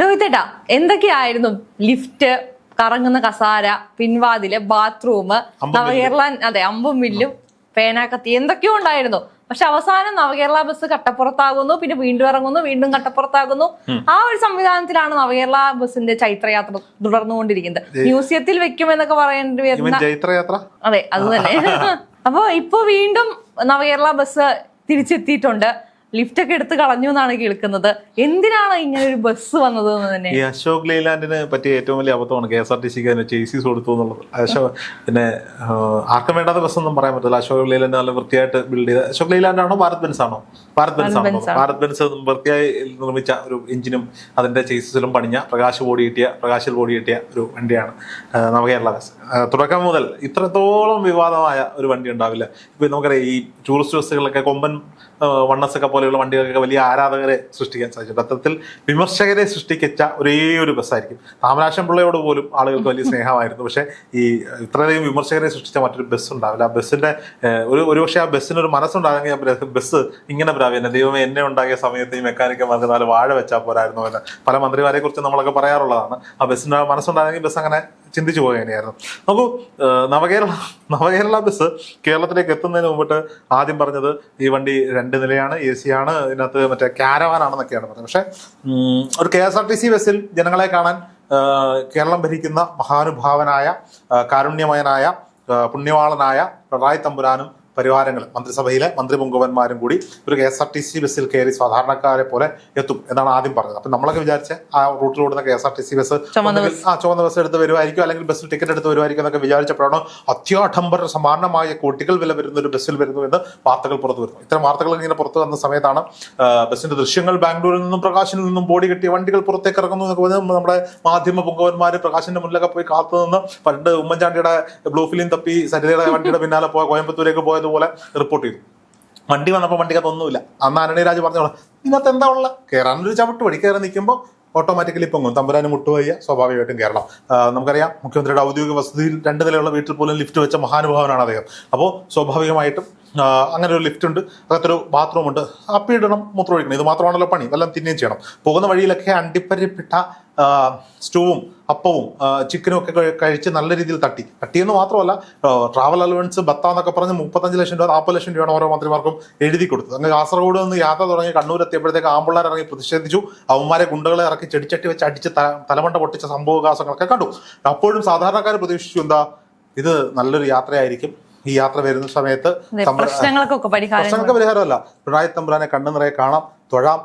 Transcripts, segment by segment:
രോഹിതേട്ടാ എന്തൊക്കെയായിരുന്നു ലിഫ്റ്റ് കറങ്ങുന്ന കസാര പിൻവാതിൽ ബാത്റൂം നവകേരള അതെ അമ്പും മില്ലും പേനാക്കത്തി എന്തൊക്കെയോ ഉണ്ടായിരുന്നു. പക്ഷെ അവസാനം നവകേരള ബസ് കട്ടപ്പുറത്താകുന്നു പിന്നെ വീണ്ടും ഇറങ്ങുന്നു വീണ്ടും കട്ടപ്പുറത്താകുന്നു. ആ ഒരു സംവിധാനത്തിലാണ് നവകേരള ബസിന്റെ ചൈത്രയാത്ര തുടർന്നുകൊണ്ടിരിക്കുന്നത്. മ്യൂസിയത്തിൽ വെക്കുമെന്നൊക്കെ പറയേണ്ടി ഇവൻ വരുന്ന അതെ അത് തന്നെ. അപ്പൊ ഇപ്പൊ വീണ്ടും നവകേരള ബസ് തിരിച്ചെത്തിയിട്ടുണ്ട്. ലിഫ്റ്റ് ഒക്കെ എടുത്ത് കളഞ്ഞു എന്നാണ് കേൾക്കുന്നത്. എന്തിനാണ് ഇങ്ങനെ ഒരു ബസ് വന്നത് എന്ന് തന്നെ? ഈ അശോക് ലൈലാൻഡിന് പറ്റിയ ഏറ്റവും വലിയ അബദ്ധമാണ് കെ എസ് ആർ ടി സിക്ക് അതിന് ചേസീസ് കൊടുത്തു എന്നുള്ളത്. അശോക് പിന്നെ ആർക്കും വേണ്ടാത്ത ബസ് ഒന്നും പറയാൻ പറ്റില്ല അശോക് ലൈലാൻഡ് നല്ല വൃത്തിയായിട്ട് ബിൽഡ് ചെയ്ത അശോക് ലൈലാൻഡ് ആണോ ഭാരത് ബെൻസ് ആണോ? ഭാരത് ബെൻസ് ആണോ? ഭാരത് ബെൻസ് വൃത്തിയായി നിർമ്മിച്ച ഒരു എഞ്ചിനും അതിന്റെ ചേസീസിലും പണിഞ്ഞ പ്രകാശ് ബോഡി കിട്ടിയ പ്രകാശിൽ ബോഡി കിട്ടിയ ഒരു വണ്ടിയാണ് നവകേരള ബസ്. തുടക്കം മുതൽ ഇത്രത്തോളം വിവാദമായ ഒരു വണ്ടി ഉണ്ടാവില്ല. ഇപ്പൊ നമുക്കറിയാം ഈ ടൂറിസ്റ്റ് ബസ്സുകളൊക്കെ കൊമ്പൻ വണ്ണസ് ഒക്കെ പോലെയുള്ള വണ്ടികൾക്കൊക്കെ വലിയ ആരാധകരെ സൃഷ്ടിക്കാൻ സാധിച്ചിട്ടുണ്ട് അത്തരത്തിൽ വിമർശകരെ സൃഷ്ടിക്കച്ച ഒരേ ഒരു ബസ്സായിരിക്കും. താമരാശം പിള്ളയോട് പോലും ആളുകൾക്ക് വലിയ സ്നേഹമായിരുന്നു. പക്ഷേ ഈ ഇത്രയധികം വിമർശകരെ സൃഷ്ടിച്ച മറ്റൊരു ബസ് ഉണ്ടാവില്ല. ആ ബസ്സിന്റെ ഒരു ഒരു ഒരുപക്ഷെ ആ ബസ്സിന് ഒരു ബസ് ഇങ്ങനെ പ്രാവീണ്യ ദൈവമേ എന്നെ ഉണ്ടാക്കിയ സമയത്ത് ഈ മെക്കാനിക്കന്മാർക്ക് നാല് വാഴ വെച്ചാൽ പോരായിരുന്നു പല മന്ത്രിമാരെ കുറിച്ച് നമ്മളൊക്കെ പറയാറുള്ളതാണ്. ആ ബസ്സിന്റെ മനസ്സുണ്ടായിരുന്നെങ്കിൽ ബസ് അങ്ങനെ ചിന്തിച്ചു പോകാനായിരുന്നു നോക്കൂ നവകേരള നവകേരള ബസ് കേരളത്തിലേക്ക് എത്തുന്നതിന് മുമ്പിട്ട് ആദ്യം പറഞ്ഞത് ഈ വണ്ടി രണ്ട് നിലയാണ് എ സി ആണ് ഇതിനകത്ത് മറ്റേ ക്യാരവാനാണെന്നൊക്കെയാണ് പറഞ്ഞത്. പക്ഷേ ഒരു K S R T C ബസ്സിൽ ജനങ്ങളെ കാണാൻ കേരളം ഭരിക്കുന്ന മഹാനുഭാവനായ കാരുണ്യമയനായ പുണ്യവാളനായ പിണറായി തമ്പുരാനും പരിവാരങ്ങൾ മന്ത്രിസഭയിലെ മന്ത്രി പൊങ്കുവന്മാരും കൂടി ഒരു K S R T C ബസ്സിൽ കയറി സാധാരണക്കാരെ പോലെ എത്തും എന്നാണ് ആദ്യം പറഞ്ഞത്. അപ്പൊ നമ്മളൊക്കെ വിചാരിച്ച ആ റൂട്ടിൽ ഓടുന്ന K S R T C bus ആ ചുവന്ന ബസ് എടുത്ത് വരുമായിരിക്കും അല്ലെങ്കിൽ ബസ്സിൽ ടിക്കറ്റ് എടുത്ത് വരുമായിരിക്കും എന്നൊക്കെ വിചാരിച്ചപ്പോഴാണ് അത്യാഡംബര സമാനമായ കോട്ടികൾ വില വരുന്ന ഒരു ബസ്സിൽ വരുന്നു എന്ന് വാർത്തകൾ പുറത്തു വരുന്നു. ഇത്തരം വാർത്തകൾ ഇങ്ങനെ പുറത്തു വന്ന സമയത്താണ് ബസ്സിന്റെ ദൃശ്യങ്ങൾ ബാംഗ്ലൂരിൽ നിന്നും പ്രകാശിൽ നിന്നും ബോഡി കെട്ടിയ വണ്ടികൾ പുറത്തേക്ക് ഇറങ്ങുന്നു എന്നൊക്കെ പറഞ്ഞ് നമ്മുടെ മാധ്യമ പുങ്കവന്മാർ പ്രകാശിന്റെ മുന്നിലൊക്കെ പോയി കാത്തു നിന്ന് പണ്ട് ഉമ്മൻചാണ്ടിയുടെ ബ്ലൂ ഫിലിം തപ്പി സരിതയുടെ വണ്ടിയുടെ പിന്നാലെ പോയ കോയമ്പത്തൂരേക്ക് പോയതുപോലെ റിപ്പോർട്ട് ചെയ്തു. വണ്ടി വന്നപ്പോൾ വണ്ടിക്കകത്ത് ഒന്നുമില്ല. അന്ന് ആനണി രാജ് പറഞ്ഞോളാം ഇതിനകത്ത് എന്താ ഉള്ള? കയറാനൊരു ചവിട്ട് വഴി കയറി നിൽക്കുമ്പോൾ ഓട്ടോമാറ്റിക്കലി പൊങ്ങും തമ്പുരാന് മുട്ടുവയ്യ സ്വാഭാവികമായിട്ടും കേരളം നമുക്കറിയാം മുഖ്യമന്ത്രിയുടെ ഔദ്യോഗിക വസതിയിൽ രണ്ട് നിലയുള്ള വീട്ടിൽ പോലും ലിഫ്റ്റ് വെച്ച മഹാനുഭാവനാണ് അദ്ദേഹം. അപ്പോൾ സ്വാഭാവികമായിട്ടും അങ്ങനെ ഒരു ലിഫ്റ്റ് ഉണ്ട്. അകത്തൊരു ബാത്റൂം ഉണ്ട്. അപ്പിയിടണം മൂത്രം ഒഴിക്കണം. ഇത് മാത്രമാണല്ലോ പണി. വല്ലതും തിന്നുകയും ചെയ്യണം. പോകുന്ന വഴിയിലൊക്കെ അണ്ടിപ്പരിപ്പിട്ട സ്റ്റൂവും അപ്പവും ചിക്കനും ഒക്കെ കഴിച്ച് നല്ല രീതിയിൽ തട്ടി. തട്ടിയെന്ന് മാത്രമല്ല ട്രാവൽ അലവൻസ് ബത്ത എന്നൊക്കെ പറഞ്ഞ് മുപ്പത്തഞ്ച് ലക്ഷം രൂപ നാൽപ്പത് ലക്ഷം രൂപയാണ് ഓരോ മന്ത്രിമാർക്കും എഴുതി കൊടുത്തത്. അങ്ങ് കാസർഗോഡ് നിന്ന് യാത്ര തുടങ്ങി കണ്ണൂർ എത്തിയപ്പോഴത്തേക്ക് ആമ്പിള്ളേർ ഇറങ്ങി പ്രതിഷേധിച്ചു. അവന്മാരെ ഗുണ്ടകളെ ഇറക്കി ചെടിച്ചട്ടി വെച്ച് അടിച്ച് തലമണ്ട പൊട്ടിച്ച സംഭവവികാസങ്ങളൊക്കെ കണ്ടു. അപ്പോഴും സാധാരണക്കാർ പ്രതീക്ഷിച്ചു എന്താ ഇത് നല്ലൊരു യാത്രയായിരിക്കും. ഈ യാത്ര വരുന്ന സമയത്ത് പ്രശ്നങ്ങൾക്കൊക്കെ പ്രശ്നങ്ങൾക്ക് പരിഹാരമല്ല. പിണറായി തമ്പുരാനെ കണ്ണു നിറയെ കാണാം തൊഴാം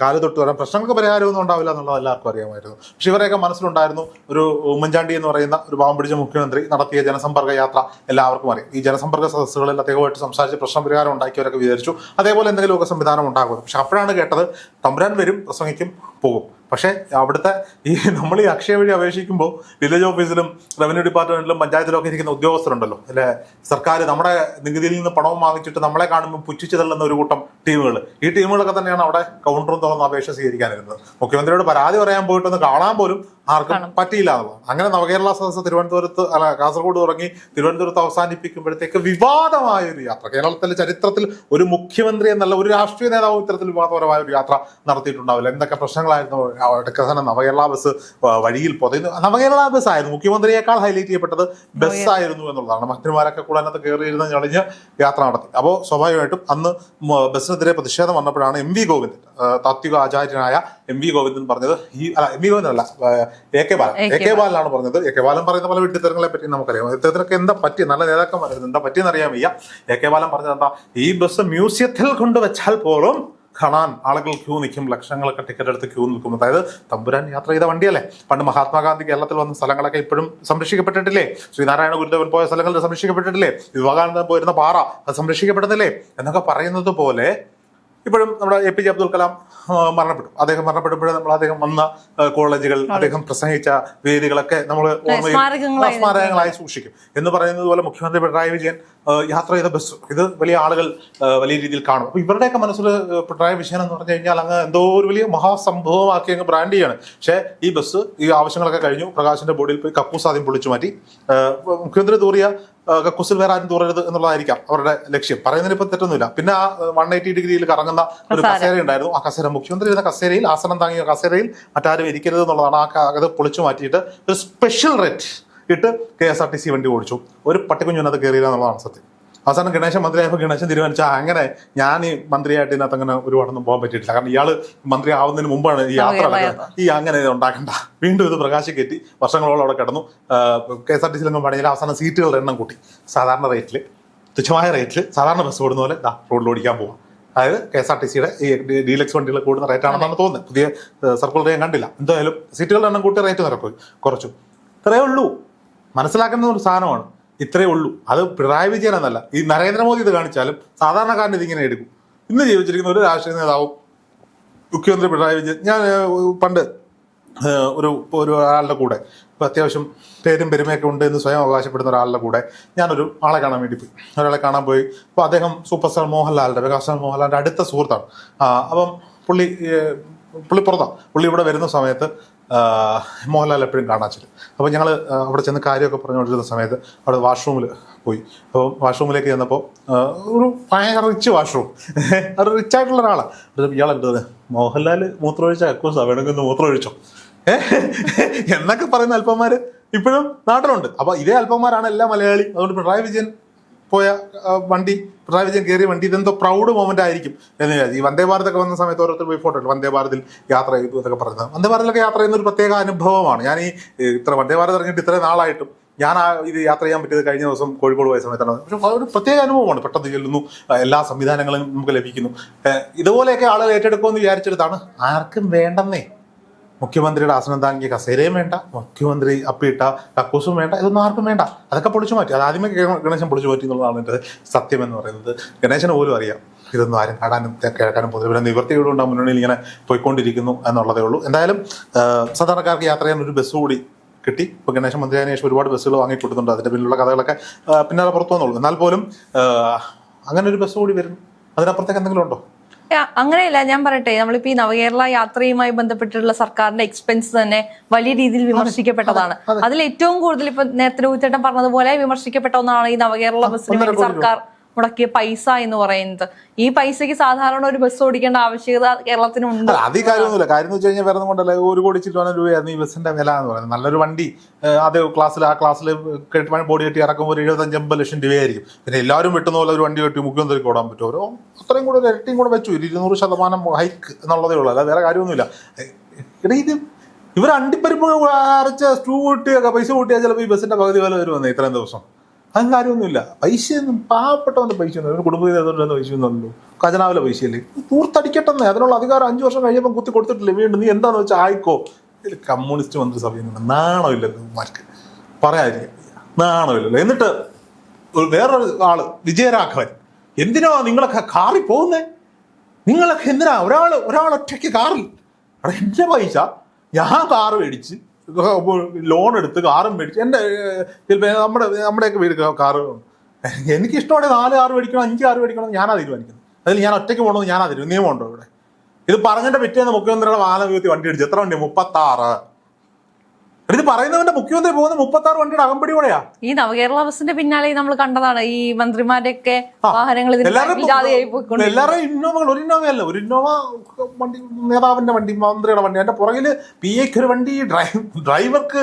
കാൽ തൊട്ട് വരാം. പ്രശ്നങ്ങൾക്ക് പരിഹാരമൊന്നും ഉണ്ടാവില്ല എന്നുള്ളത് എല്ലാവർക്കും അറിയാമായിരുന്നു. പക്ഷെ ഇവരെയൊക്കെ മനസ്സിലുണ്ടായിരുന്നു. ഒരു ഉമ്മൻചാണ്ടി എന്ന് പറയുന്ന ഒരു പാവം പിടിച്ച മുഖ്യമന്ത്രി നടത്തിയ ജനസമ്പർക്ക യാത്ര എല്ലാവർക്കും അറിയാം. ഈ ജനസമ്പർക്ക സദസ്സുകളിൽ അദ്ദേഹമായിട്ട് സംസാരിച്ച് പ്രശ്ന പരിഹാരം ഉണ്ടാക്കിയവരൊക്കെ വിചാരിച്ചു. അതേപോലെ എന്തെങ്കിലുമൊക്കെ സംവിധാനം ഉണ്ടാകും. പക്ഷെ അപ്പോഴാണ് കേട്ടത് തമ്പുരാൻ വരും പ്രസംഗിക്കും പോകും. പക്ഷേ അവിടുത്തെ ഈ നമ്മൾ ഈ അക്ഷയ വഴി അപേക്ഷിക്കുമ്പോൾ വില്ലേജ് ഓഫീസിലും റവന്യൂ ഡിപ്പാർട്ട്മെന്റിലും പഞ്ചായത്തിലും ഒക്കെ ഇരിക്കുന്ന ഉദ്യോഗസ്ഥരുണ്ടല്ലോ. അല്ലെ? സർക്കാർ നമ്മുടെ നികുതിയിൽ നിന്ന് പണവും വാങ്ങിച്ചിട്ട് നമ്മളെ കാണുമ്പോൾ പുച്ഛിച്ചു തള്ളുന്ന ഒരു കൂട്ടം ടീമുകൾ ഈ ടീമുകളൊക്കെ തന്നെയാണ് അവിടെ കൗണ്ടറും തുറന്ന് അപേക്ഷ സ്വീകരിക്കാനിരുന്നത്. മുഖ്യമന്ത്രിയോട് പരാതി പറയാൻ പോയിട്ടൊന്ന് കാണാൻ പോലും ആർക്കും പറ്റിയില്ല എന്നുള്ളത്. അങ്ങനെ നവകേരള സദസ്സ് തിരുവനന്തപുരത്ത് അല്ല കാസർഗോഡ് തുടങ്ങി തിരുവനന്തപുരത്ത് അവസാനിപ്പിക്കുമ്പോഴത്തേക്ക് വിവാദമായ ഒരു യാത്ര. കേരളത്തിലെ ചരിത്രത്തിൽ ഒരു മുഖ്യമന്ത്രി എന്നല്ല ഒരു രാഷ്ട്രീയ നേതാവ് ഇത്തരത്തിൽ വിവാദപരമായ ഒരു യാത്ര നടത്തിയിട്ടുണ്ടാവില്ല. എന്തൊക്കെ പ്രശ്നങ്ങളായിരുന്നു? അവിടേക്ക് തന്നെ നവകേരള ബസ് വഴിയിൽ പൊതയുന്നു. നവകേരള ബസ് ആയിരുന്നു. മുഖ്യമന്ത്രിയേക്കാൾ ഹൈലൈറ്റ് ചെയ്യപ്പെട്ടത് ബസ് ആയിരുന്നു എന്നുള്ളതാണ്. മന്ത്രിമാരൊക്കെ കൂടെ അതിനകത്ത് കയറിയിരുന്ന് ഞളിഞ്ഞ് യാത്ര നടത്തി. അപ്പോൾ സ്വാഭാവികമായിട്ടും അന്ന് ബസ്സിനെതിരെ പ്രതിഷേധം വന്നപ്പോഴാണ് എം വി ഗോവിന്ദൻ താത്വിക ആചാര്യനായ എം വി ഗോവിന്ദൻ പറഞ്ഞത്. ഈ അല്ല എം വി ഗോവിന്ദൻ അല്ല A K Balan. A K ബാലനാണ് പറഞ്ഞത്. എ കെ ബാലൻ പറയുന്ന പല വിഡ്ഢിത്തരങ്ങളെ പറ്റി നമുക്കറിയാം. ഇത്തരത്തിലൊക്കെ എന്താ പറ്റി? നല്ല നേതാക്കന്മാരായിരുന്നു. എന്താ പറ്റിയെന്ന് അറിയാൻ വയ്യ. എ കെ ബാലൻ പറഞ്ഞത് എന്താ ഈ ബസ് മ്യൂസിയത്തിൽ കൊണ്ടുവച്ചാൽ പോലും കാണാൻ ആളുകൾ ക്യൂ നിൽക്കും ലക്ഷങ്ങളൊക്കെ ടിക്കറ്റ് എടുത്ത് ക്യൂ നിൽക്കും. അതായത് തമ്പുരാൻ യാത്ര ചെയ്ത വണ്ടിയല്ലേ? പണ്ട് മഹാത്മാഗാന്ധി കേരളത്തിൽ വന്ന സ്ഥലങ്ങളൊക്കെ ഇപ്പോഴും സംരക്ഷിക്കപ്പെട്ടിട്ടില്ലേ? ശ്രീനാരായണ ഗുരുദേവൻ പോയ സ്ഥലങ്ങൾ സംരക്ഷിക്കപ്പെട്ടിട്ടില്ലേ? വിവേകാനന്ദൻ പോയിരുന്ന പാറ അത് സംരക്ഷിക്കപ്പെടുന്നില്ലേ? എന്നൊക്കെ പറയുന്നത് പോലെ ഇപ്പോഴും നമ്മുടെ A P J Abdul Kalam മരണപ്പെട്ടു. അദ്ദേഹം മരണപ്പെടുമ്പോഴേ നമ്മൾ അദ്ദേഹം വന്ന കോളേജുകൾ അദ്ദേഹം പ്രസംഗിച്ച വേദികളൊക്കെ നമ്മൾ ഓർമ്മയിൽ സ്മാരകങ്ങളായി സൂക്ഷിക്കും. എന്ന് പറയുന്നത് പോലെ മുഖ്യമന്ത്രി പിണറായി വിജയൻ യാത്ര ചെയ്ത ബസ് ഇത് വലിയ ആളുകൾ വലിയ രീതിയിൽ കാണും. അപ്പൊ ഇവരുടെയൊക്കെ മനസ്സിൽ പ്രായ പിണറായി വിജയൻ എന്ന് പറഞ്ഞു കഴിഞ്ഞാൽ അങ്ങ് എന്തോ ഒരു വലിയ മഹാസംഭവമാക്കി അങ്ങ് ബ്രാൻഡ് ചെയ്യാണ്. പക്ഷേ ഈ ബസ് ഈ ആവശ്യങ്ങളൊക്കെ കഴിഞ്ഞു. പ്രകാശിന്റെ ബോഡിയിൽ പോയി കക്കൂസ് ആദ്യം പൊളിച്ചു മാറ്റി. മുഖ്യമന്ത്രി തൂറിയ കക്കൂസിൽ വേറെ ആരും തൂറരുത് എന്നുള്ളതായിരിക്കാം അവരുടെ ലക്ഷ്യം. പറയുന്നതിന് ഇപ്പം തെറ്റൊന്നുമില്ല. പിന്നെ ആ വൺ എയ്റ്റി ഡിഗ്രിയിൽ കറങ്ങുന്ന ഒരു കസേര. ഉണ്ടായിരുന്നു. ആ കസേര മുഖ്യമന്ത്രി ഇരുന്ന കസേരയിൽ ആസനം താങ്ങിയ കസേരയിൽ മറ്റാരും ഇരിക്കരുത് എന്നുള്ളതാണ് ആ അത് പൊളിച്ചു മാറ്റിയിട്ട് ഒരു സ്പെഷ്യൽ റേറ്റ് ഇട്ട് K S R T C വണ്ടി ഓടിച്ചു. ഒരു പട്ടിക്കുഞ്ഞിനകത്ത് കയറിയില്ല എന്നുള്ളതാണ് സത്യം. അവസാനം ഗണേശൻ മന്ത്രിയായപ്പോൾ ഗണേശൻ തീരുമാനിച്ച അങ്ങനെ ഞാൻ ഈ മന്ത്രിയായിട്ട് ഇതിനകത്ത് അങ്ങനെ ഒരുപാടൊന്നും പോകാൻ പറ്റിയിട്ടില്ല. കാരണം ഇയാൾ മന്ത്രി ആവുന്നതിന് മുമ്പാണ് ഈ യാത്ര ഈ അങ്ങനെ ഇത് ഉണ്ടാക്കണ്ട. വീണ്ടും ഇത് പ്രകാശി കയറ്റി വർഷങ്ങളോളം അവിടെ കിടന്നു. കെ എസ് ആർ ടി സിയിലൊന്നും പണിയില്ല. അവസാനം സീറ്റുകളുടെ എണ്ണം കൂട്ടി. സാധാരണ റേറ്റിൽ തുച്ഛമായ റേറ്റിൽ സാധാരണ ബസ് ഓടുന്ന പോലെ റോഡിൽ ഓടിക്കാൻ പോവാം. അതായത് കെ എസ് ആർ ടി സിയുടെ ഈ ഡീലക്സ് വണ്ടികൾ കൂടുന്ന റേറ്റ് ആണെന്നാണ് തോന്നുന്നത്. പുതിയ സർക്കുലർ ഞാൻ കണ്ടില്ല. എന്തായാലും സീറ്റുകളുടെ എണ്ണം കൂട്ടി റേറ്റ് നിരക്കും കുറച്ചു. ഇത്രയേ ഉള്ളൂ. മനസ്സിലാക്കുന്ന ഒരു സാധനമാണ്. ഇത്രയേ ഉള്ളൂ. അത് പിണറായി വിജയൻ എന്നല്ല. ഈ നരേന്ദ്രമോദി ഇത് കാണിച്ചാലും സാധാരണക്കാരൻ ഇതിങ്ങനെ എടുക്കും. ഇന്ന് ജീവിച്ചിരിക്കുന്ന ഒരു രാഷ്ട്രീയ നേതാവും മുഖ്യമന്ത്രി പിണറായി വിജയൻ. ഞാൻ പണ്ട് ഒരു ഒരു ഒരാളുടെ കൂടെ ഇപ്പോൾ അത്യാവശ്യം പേരും പെരുമയൊക്കെ ഉണ്ട് എന്ന് സ്വയം അവകാശപ്പെടുന്ന ഒരാളുടെ കൂടെ ഞാനൊരു ആളെ കാണാൻ വേണ്ടി പോയി. ഒരാളെ കാണാൻ പോയി. അപ്പോൾ അദ്ദേഹം സൂപ്പർ സ്റ്റാർ മോഹൻലാലിന്റെ പ്രകാശ് മോഹൻലാലിന്റെ അടുത്ത സുഹൃത്താണ്. അപ്പം പുള്ളി പുള്ളി പുറത്താണ് പുള്ളി ഇവിടെ വരുന്ന സമയത്ത് മോഹൻലാൽ എപ്പോഴും കാണാൻ ചെല്ലും. അപ്പോൾ ഞങ്ങൾ അവിടെ ചെന്ന് കാര്യമൊക്കെ പറഞ്ഞുകൊണ്ടിരുന്ന സമയത്ത് അവിടെ വാഷ്റൂമിൽ പോയി. അപ്പോൾ വാഷ്റൂമിലേക്ക് ചെന്നപ്പോൾ ഒരു ഭയങ്കര റിച്ച് വാഷ്റൂം അത് റിച്ച് ആയിട്ടുള്ള ഒരാളാണ് ഇയാളെന്തത് മോഹൻലാൽ മൂത്രമൊഴിച്ച ഒഴിച്ച വേണമെങ്കിൽ ഒന്ന് മൂത്രമൊഴിച്ചോ? എന്നൊക്കെ പറയുന്ന അല്പന്മാർ ഇപ്പോഴും നാട്ടിലുണ്ട്. അപ്പോൾ ഇതേ അല്പന്മാരാണ് എല്ലാ മലയാളി. അതുകൊണ്ട് പിണറായി വിജയൻ പോയ വണ്ടി പിണറായി വിജയൻ കയറിയ വണ്ടി ഇതെന്തോ പ്രൗഡ് മൊമെന്റ് ആയിരിക്കും. എന്ന് ഈ വന്ദേ ഭാരത് ഒക്കെ വന്ന സമയത്ത് ഓരോരുത്തർ പോയി ഫോട്ടോ ഉണ്ട് വന്ദേ ഭാരതിൽ യാത്ര ചെയ്തു എന്നൊക്കെ പറയുന്നത്. വന്ദേ ഭാരതിലൊക്കെ യാത്ര ചെയ്യുന്ന ഒരു പ്രത്യേക അനുഭവമാണ്. ഞാൻ ഈ ഇത്ര വന്ദേ ഭാരത് ഇറങ്ങിയിട്ട് ഇത്രയും നാളായിട്ടും ഞാൻ ആ ഇത് യാത്ര ചെയ്യാൻ പറ്റിയത് കഴിഞ്ഞ ദിവസം കോഴിക്കോട് പോയ സമയത്താണ്. പക്ഷെ ഒരു പ്രത്യേക അനുഭവമാണ്. പെട്ടെന്ന് ചെല്ലുന്നു. എല്ലാ സംവിധാനങ്ങളും നമുക്ക് ലഭിക്കുന്നു. ഇതുപോലെയൊക്കെ ആളുകൾ ഏറ്റെടുക്കുമെന്ന് വിചാരിച്ചെടുത്താണ് ആർക്കും വേണ്ടെന്നേ. മുഖ്യമന്ത്രിയുടെ ആസനം താങ്ങിയ കസേരയും വേണ്ട മുഖ്യമന്ത്രി അപ്പിയിട്ട കക്കൂസും വേണ്ട ഇതൊന്നും ആർക്കും വേണ്ട. അതൊക്കെ പൊളിച്ചു മാറ്റി. അത് ആദ്യമേ ഗണേശൻ പൊളിച്ചു മാറ്റി എന്നുള്ളതാണ് എന്റെ സത്യം എന്ന് പറയുന്നത്. ഗണേശന് പോലും അറിയാം. ഇതൊന്നും ആരും കാണാനും കേൾക്കാനും പോകുന്നില്ല. പിന്നെ നിവൃത്തിയോട് ആ മുന്നണിയിൽ ഇങ്ങനെ പോയിക്കൊണ്ടിരിക്കുന്നു എന്നുള്ളതേ ഉള്ളൂ. എന്തായാലും സാധാരണക്കാർക്ക് യാത്ര ചെയ്യാൻ ഒരു ബസ് കൂടി കിട്ടി. ഇപ്പോൾ ഗണേശൻ മന്ത്രിയായതിനു ശേഷം ഒരുപാട് ബസ്സുകൾ വാങ്ങിക്കൊടുത്തിട്ടുണ്ട് അതിന്റെ പിന്നിലുള്ള കഥകളൊക്കെ പിന്നാലെ പുറത്തു വന്നുള്ളൂ എന്നാൽ പോലും അങ്ങനെ ഒരു ബസ് കൂടി വരുന്നു. അതിനപ്പുറത്തേക്ക് എന്തെങ്കിലും ഉണ്ടോ? അങ്ങനെയല്ല ഞാൻ പറയട്ടെ. നമ്മളിപ്പോ ഈ നവകേരള യാത്രയുമായി ബന്ധപ്പെട്ടിട്ടുള്ള സർക്കാരിന്റെ എക്സ്പെൻസ് തന്നെ വലിയ രീതിയിൽ വിമർശിക്കപ്പെട്ടതാണ്. അതിൽ ഏറ്റവും കൂടുതൽ ഇപ്പൊ നേരത്തെ രോഹിച്ചേട്ടൻ പറഞ്ഞതുപോലെ വിമർശിക്കപ്പെട്ട ഒന്നാണ് ഈ നവകേരള ബസ്സിന് സർക്കാർ മുടക്കിയ പൈസ എന്ന് പറയുന്നത്. ഈ പൈസക്ക് സാധാരണ ഒരു ബസ് ഓടിക്കേണ്ട ആവശ്യകത കേരളത്തിനുണ്ട്. അത് കാര്യമൊന്നുമില്ല. കാര്യം എന്ന് വെച്ച് കഴിഞ്ഞാൽ വേറെ കൊണ്ടല്ല. ഒരു കോടി ചില്ലുവാന രൂപയായിരുന്നു ഈ ബസ്സിന്റെ വില എന്ന് പറയുന്നത്. നല്ലൊരു വണ്ടി അത് ക്ലാസ്സിൽ ആ ക്ലാസ്സിൽ കെട്ടി ബോഡി കെട്ടി ഇറക്കുമ്പോൾ ഒരു എഴുപത്തഞ്ച് അമ്പത് ലക്ഷം രൂപയായിരിക്കും. പിന്നെ എല്ലാവരും വെട്ടുന്ന പോലെ ഒരു വണ്ടി കെട്ടി മുഖ്യമന്ത്രിക്ക് ഓടാൻ പറ്റുമോ ഓരോ അത്രയും കൂടെ ഒരു ഇരട്ടിയും കൂടെ വെച്ചു. ഇരുന്നൂറ് ശതമാനം ഹൈക്ക് എന്നുള്ളതേ ഉള്ളൂ. അല്ലാതെ വേറെ കാര്യമൊന്നുമില്ല. എടാ ഇത് ഇവർ അണ്ടിപ്പരിപ്പ് അരച്ച സ്റ്റൂ കൂട്ടിയൊക്കെ പൈസ കൂട്ടിയാൽ ചിലപ്പോൾ ഈ ബസ്സിന്റെ പകുതി വില വരുമെന്നേ ഇത്രയും ദിവസം. അതും കാര്യമൊന്നുമില്ല. പൈസയൊന്നും പാവപ്പെട്ടവന്റെ പൈസ ഒരു കുടുംബത്തിൽ അതുകൊണ്ട് പൈസ ഒന്നുമല്ലോ ഖജനാവിലെ പൈസയല്ലേ? തൂർത്തടിക്കട്ടെന്നേ അതിനുള്ള അധികാരം അഞ്ചു വർഷം കഴിയുമ്പോൾ കുത്തി കൊടുത്തിട്ടില്ലേ? വീണ്ടും നീ എന്താന്ന് വെച്ചാൽ ആയിക്കോ. ഇതിൽ കമ്മ്യൂണിസ്റ്റ് മന്ത്രിസഭയിൽ നിന്ന് നാണമില്ലല്ലോ മാർക്ക്. പറയാതിരിക്കും നാണമില്ലല്ലോ. എന്നിട്ട് വേറൊരു ആൾ വിജയരാഘവൻ. എന്തിനാ നിങ്ങളൊക്കെ കാറിൽ പോകുന്നേ? നിങ്ങളൊക്കെ എന്തിനാ ഒരാൾ ഒരാൾ ഒറ്റയ്ക്ക് കാറിൽ? അവിടെ എന്റെ പൈസ ഞാൻ കാറ് മേടിച്ച് ലോൺ എടുത്ത് കാറും മേടിച്ച് എന്റെ ചിലപ്പോൾ ചിലപ്പോ നമ്മുടെ നമ്മുടെയൊക്കെ വീട് കാറ് എനിക്ക് ഇഷ്ടമാണ് നാല് കാറ് മേടിക്കണം അഞ്ച് കാറ് മേടിക്കണം ഞാനാ തീരുമാനിക്കുന്നത്. അതിൽ ഞാൻ ഒറ്റയ്ക്ക് പോകണമെന്ന് ഞാനാ തീരുമാനം നിയമമുണ്ടോ ഇവിടെ? ഇത് പറഞ്ഞിട്ട് പിറ്റേന്ന് മുഖ്യമന്ത്രിയുടെ വാഹന വണ്ടി അടിച്ചു എത്ര വണ്ടി? മുപ്പത്താറ്. ഇത് പറയുന്നവന്റെ മുഖ്യമന്ത്രി പോകുന്ന മുപ്പത്തി ആറ് വണ്ടിയുടെ അകമ്പടിയോടെയാ. ഈ നവകേരള ബസിന്റെ പിന്നാലെ നമ്മൾ കണ്ടതാണ് ഈ മന്ത്രിമാരുടെയൊക്കെ വാഹനങ്ങൾ എല്ലാവരും ഇന്നോവകൾ ഒരു ഇന്നോവ അല്ല ഒരു ഇന്നോവ വണ്ടി നേതാവിന്റെ വണ്ടി മന്ത്രിയുടെ വണ്ടി. അതിന്റെ പുറകിൽ പി എക്ക് ഒരു വണ്ടി ഡ്രൈവർക്ക്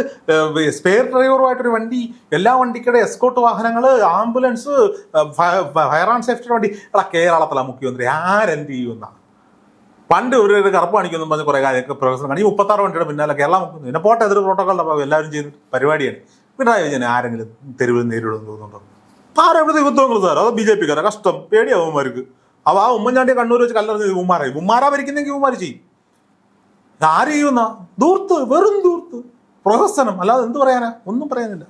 സ്പെയർ ഡ്രൈവറുമായിട്ടൊരു വണ്ടി എല്ലാ വണ്ടിക്കടെ എസ്കോട്ട് വാഹനങ്ങൾ ആംബുലൻസ് ഫയർ ആൻഡ് സേഫ്റ്റിയുടെ വണ്ടി. എടാ കേരളത്തിലാണ് മുഖ്യമന്ത്രി ആരെന്ത് ചെയ്യുന്ന പണ്ട് ഒരു കറുപ്പ് കാണിക്കുന്നു പറഞ്ഞ് കുറെ കാര്യമൊക്കെ പ്രൊഫസർ കാണി ഈ മുപ്പത്താറ് വണ്ടിയുടെ പിന്നാലെ കേരള പിന്നെ പോട്ടെ എതിർ പ്രോട്ടോക്കോളിന്റെ ഭാഗം. എല്ലാവരും ചെയ്ത് പരിപാടിയാണ്. പിണറായി വിജയൻ ആരെങ്കിലും തെരുവിൽ നേരിടുമെന്ന് തോന്നുന്നുണ്ടോ? ആരെവിടെ യുദ്ധങ്ങൾ സാർ അത് ബി ജെ പിക്കാരാ? കഷ്ടം പേടിയാവും അപ്പോൾ ആ ഉമ്മൻചാണ്ടിയെ കണ്ണൂർ വെച്ച് കല്ലറിഞ്ഞ് ഉമ്മാറായി ഉമ്മാറ ഭരിക്കുന്നെങ്കിൽ ഉമ്മാര് ചെയ്യും. ആര് ചെയ്യുന്ന ദൂർത്ത് വെറും ദൂർത്ത് പ്രഹസനം. അല്ലാതെ എന്ത് പറയാനാ? ഒന്നും പറയാനില്ല.